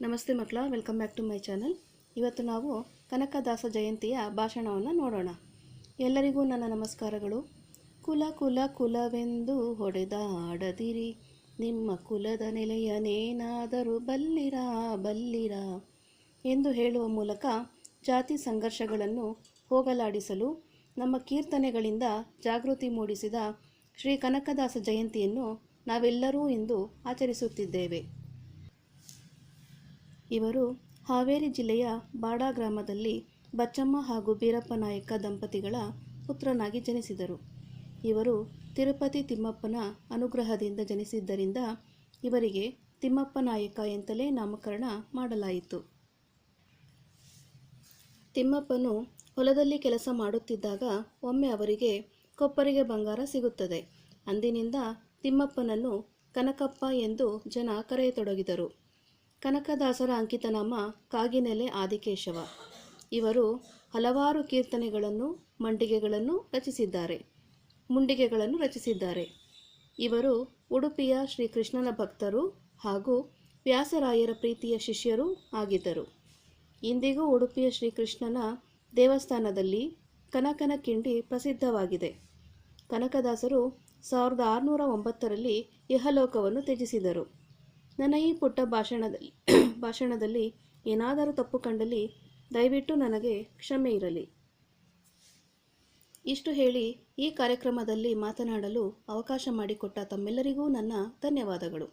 ನಮಸ್ತೆ ಮಕ್ಕಳ welcome back to my channel ಇವತ್ತು ನಾವು ಕನಕದಾಸ ಜಯಂತಿಯ ಭಾಷಣವನ್ನು ನೋಡೋಣ. ಎಲ್ಲರಿಗೂ ನನ್ನ ನಮಸ್ಕಾರಗಳು. ಕುಲ ಕುಲ ಕುಲವೆಂದು ಹೊಡೆದಾಡದಿರಿ ನಿಮ್ಮ ಕುಲದ ನೆಲೆಯನೇನಾದರೂ ಬಲ್ಲಿರ ಬಲ್ಲಿರ ಎಂದು ಹೇಳುವ ಮೂಲಕ ಜಾತಿ ಸಂಘರ್ಷಗಳನ್ನು ಹೋಗಲಾಡಿಸಲು, ನಮ್ಮ ಕೀರ್ತನೆಗಳಿಂದ ಜಾಗೃತಿ ಮೂಡಿಸಿದ ಶ್ರೀ ಕನಕದಾಸ ಜಯಂತಿಯನ್ನು ನಾವೆಲ್ಲರೂ ಇಂದು ಆಚರಿಸುತ್ತಿದ್ದೇವೆ. ಇವರು ಹಾವೇರಿ ಜಿಲ್ಲೆಯ ಬಾಡಾ ಗ್ರಾಮದಲ್ಲಿ ಬಚ್ಚಮ್ಮ ಹಾಗೂ ಬೀರಪ್ಪ ನಾಯಕ ದಂಪತಿಗಳ ಪುತ್ರನಾಗಿ ಜನಿಸಿದರು. ಇವರು ತಿರುಪತಿ ತಿಮ್ಮಪ್ಪನ ಅನುಗ್ರಹದಿಂದ ಜನಿಸಿದ್ದರಿಂದ ಇವರಿಗೆ ತಿಮ್ಮಪ್ಪ ನಾಯಕ ಎಂತಲೇ ನಾಮಕರಣ ಮಾಡಲಾಯಿತು. ತಿಮ್ಮಪ್ಪನು ಹೊಲದಲ್ಲಿ ಕೆಲಸ ಮಾಡುತ್ತಿದ್ದಾಗ ಒಮ್ಮೆ ಅವರಿಗೆ ಕೊಪ್ಪರಿಗೆ ಬಂಗಾರ ಸಿಗುತ್ತದೆ. ಅಂದಿನಿಂದ ತಿಮ್ಮಪ್ಪನನ್ನು ಕನಕಪ್ಪ ಎಂದು ಜನ ಕರೆಯತೊಡಗಿದರು. ಕನಕದಾಸರ ಅಂಕಿತನಾಮ ಕಾಗಿನೆಲೆ ಆದಿಕೇಶವ. ಇವರು ಹಲವಾರು ಕೀರ್ತನೆಗಳನ್ನು, ಮಂಡಿಗೆಗಳನ್ನು ರಚಿಸಿದ್ದಾರೆ, ಮುಂಡಿಗೆಗಳನ್ನು ರಚಿಸಿದ್ದಾರೆ. ಇವರು ಉಡುಪಿಯ ಶ್ರೀಕೃಷ್ಣನ ಭಕ್ತರು ಹಾಗೂ ವ್ಯಾಸರಾಯರ ಪ್ರೀತಿಯ ಶಿಷ್ಯರೂ ಆಗಿದ್ದರು. ಇಂದಿಗೂ ಉಡುಪಿಯ ಶ್ರೀಕೃಷ್ಣನ ದೇವಸ್ಥಾನದಲ್ಲಿ ಕನಕನ ಕಿಂಡಿ ಪ್ರಸಿದ್ಧವಾಗಿದೆ. ಕನಕದಾಸರು ಸಾವಿರದ ಆರುನೂರ ಒಂಬತ್ತರಲ್ಲಿ ಇಹಲೋಕವನ್ನು ತ್ಯಜಿಸಿದರು. ನನ್ನ ಈ ಪುಟ್ಟ ಭಾಷಣದಲ್ಲಿ ಭಾಷಣದಲ್ಲಿ ಏನಾದರೂ ತಪ್ಪು ಕಂಡಲ್ಲಿ ದಯವಿಟ್ಟು ನನಗೆ ಕ್ಷಮೆ ಇರಲಿ. ಇಷ್ಟು ಹೇಳಿ ಈ ಕಾರ್ಯಕ್ರಮದಲ್ಲಿ ಮಾತನಾಡಲು ಅವಕಾಶ ಮಾಡಿಕೊಟ್ಟ ತಮ್ಮೆಲ್ಲರಿಗೂ ನನ್ನ ಧನ್ಯವಾದಗಳು.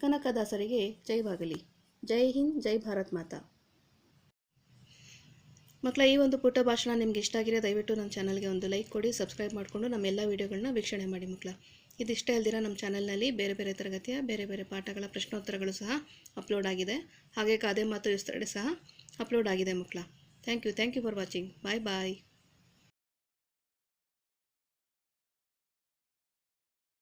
ಕನಕದಾಸರಿಗೆ ಜೈವಾಗಲಿ ಜೈ ಹಿಂದ್, ಜೈ ಭಾರತ್ ಮಾತಾ. ಮಕ್ಕಳ ಈ ಒಂದು ಪುಟ್ಟ ಭಾಷಣ ನಿಮ್ಗೆ ಇಷ್ಟ ಆಗಿರೋ ದಯವಿಟ್ಟು ನಮ್ಮ ಚಾನಲ್ಗೆ ಒಂದು ಲೈಕ್ ಕೊಡಿ, ಸಬ್ಸ್ಕ್ರೈಬ್ ಮಾಡಿಕೊಂಡು ನಮ್ಮ ಎಲ್ಲ ವೀಡಿಯೋಗಳನ್ನ ವೀಕ್ಷಣೆ ಮಾಡಿ ಮಕ್ಕಳ ಇದಿಷ್ಟೇ ಅಲ್ದಿರ ನಮ್ಮ ಚಾನಲ್ನಲ್ಲಿ ಬೇರೆ ಬೇರೆ ತರಗತಿಯ, ಬೇರೆ ಬೇರೆ ಪಾಠಗಳ ಪ್ರಶ್ನೋತ್ತರಗಳು ಸಹ ಅಪ್ಲೋಡ್ ಆಗಿದೆ. ಹಾಗೆ ಗಾದೆ ಮಾತು ವಿಸ್ತರಣೆ ಸಹ ಅಪ್ಲೋಡ್ ಆಗಿದೆ ಮಕ್ಕಳ thank you thank you for watching bye bye